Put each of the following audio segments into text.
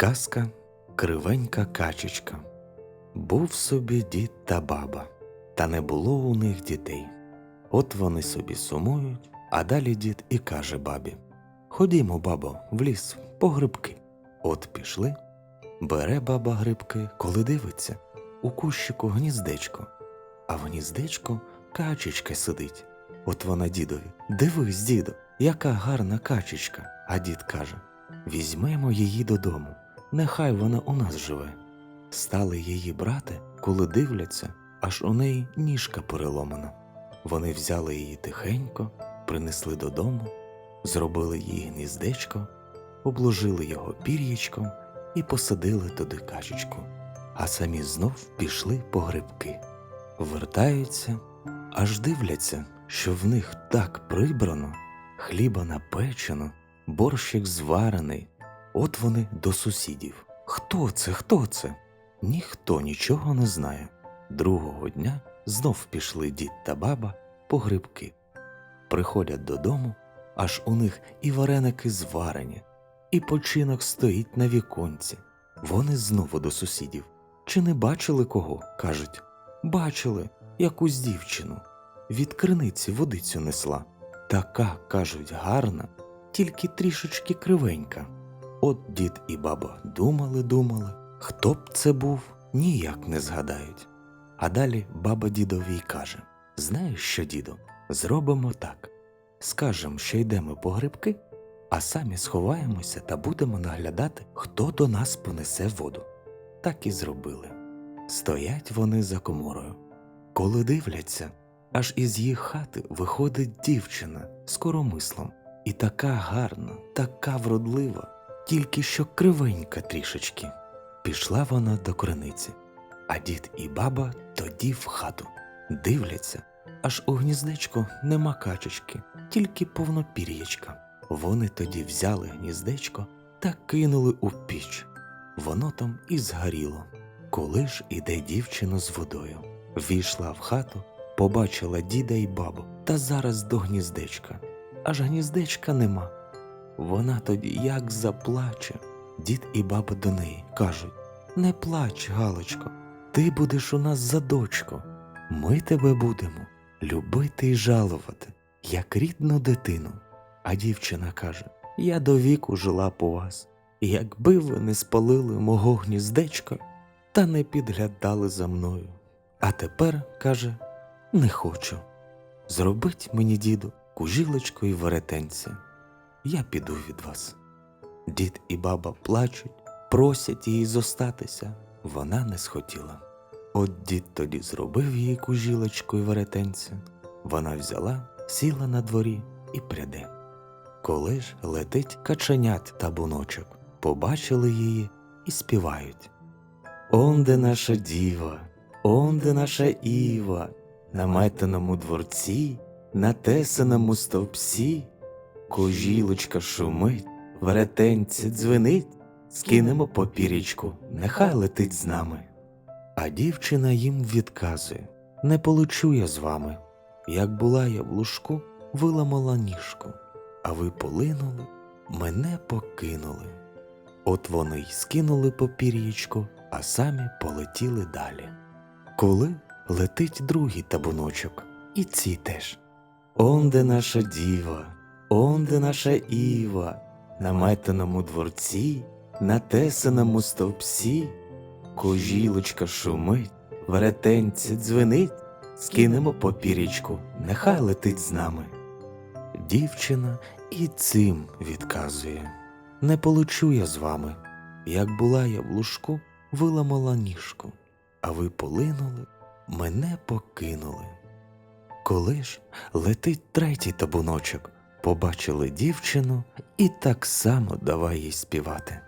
Казка Кривенька качечка. Був собі дід та баба, та не було у них дітей. От вони собі сумують, а далі дід і каже бабі: Ходімо, бабо, в ліс по грибки. От пішли. Бере баба грибки, коли дивиться, у кущику гніздечко, а в гніздечку качечка сидить. От вона дідові. Дивись, дідо, яка гарна качечка. А дід каже: Візьмемо її додому, нехай вона у нас живе. Стали її брати, коли дивляться, аж у неї ніжка переломана. Вони взяли її тихенько, принесли додому, зробили їй гніздечко, обложили його пір'ячком і посадили туди качечку, а самі знов пішли по грибки. Вертаються, аж дивляться, що в них так прибрано, хліба напечено, борщик зварений. От вони до сусідів. Хто це? Хто це? Ніхто нічого не знає. Другого дня знов пішли дід та баба по грибки. Приходять додому, аж у них і вареники зварені, і починок стоїть на віконці. Вони знову до сусідів. Чи не бачили кого? кажуть. Бачили якусь дівчину. Від криниці водицю несла. Така, кажуть, гарна, тільки трішечки кривенька. От дід і баба думали, думали, хто б це був, ніяк не згадають. А далі баба дідові й каже: Знаєш що, діду, зробимо так. Скажемо, що йдемо по грибки, а самі сховаємося та будемо наглядати, хто до нас понесе воду. Так і зробили. Стоять вони за коморою. Коли дивляться, аж із їх хати виходить дівчина з коромислом, і така гарна, така вродлива, тільки що кривенька трішечки. Пішла вона до криниці, а дід і баба тоді в хату. Дивляться, аж у гніздечку нема качечки, тільки повно пір'ячка. Вони тоді взяли гніздечко та кинули у піч. Воно там і згоріло. Коли ж іде дівчина з водою, війшла в хату, побачила діда й бабу, та зараз до гніздечка. Аж гніздечка нема. Вона тоді як заплаче. Дід і баба до неї кажуть: Не плач, Галочко, ти будеш у нас за дочку. Ми тебе будемо любити й жалувати, як рідну дитину. А дівчина каже: Я до віку жила по вас, і якби ви не спалили мого гніздечка та не підглядали за мною. А тепер, каже, не хочу. Зробить мені, діду, кужілочку і веретенця. Я піду від вас. Дід і баба плачуть, просять її зостатися. Вона не схотіла. От дід тоді зробив їй кужілочку і веретенця. Вона взяла, сіла на дворі і пряде. Коли ж летить каченят табуночок, побачили її і співають. Он де наша діва, он де наша Іва, на метаному дворці, на тесаному стовпсі, кожілочка шумить, веретенці дзвенить, скинемо попірічку, нехай летить з нами. А дівчина їм відказує Не получу я з вами. Як була я в лужку, виламала ніжку, а ви полинули, мене покинули. От вони й скинули попір'ячку, а самі полетіли далі. Коли летить другий табуночок, і ці теж. Он де наша діва, он де наша Іва, на метаному дворці, на тесаному стовпсі, кожілочка шумить, веретенці дзвенить, скинемо попірічку, нехай летить з нами. Дівчина і цим відказує Не получу я з вами. Як була я в лужку, виламала ніжку, а ви полинули, мене покинули. Коли ж летить третій табуночок, побачили дівчину і так само давай їй співати.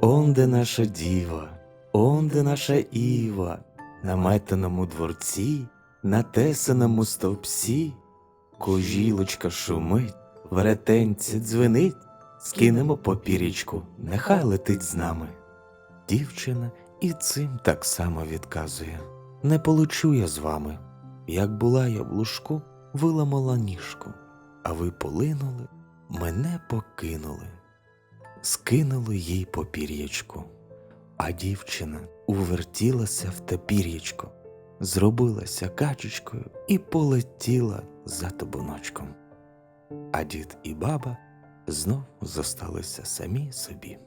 Он де наша діва, он де наша Іва, на метаному дворці, на тесаному стовпсі, кожілочка шумить, веретенці дзвенить, скинемо попірічку, нехай летить з нами. Дівчина і цим так само відказує Не получу я з вами. Як була я в лужку, виламала ніжку, а ви полинули, мене покинули. скинули їй попір'ячку, а дівчина увертілася в те пір'ячко, зробилася качечкою і полетіла за табуночком. А дід і баба знов зосталися самі собі.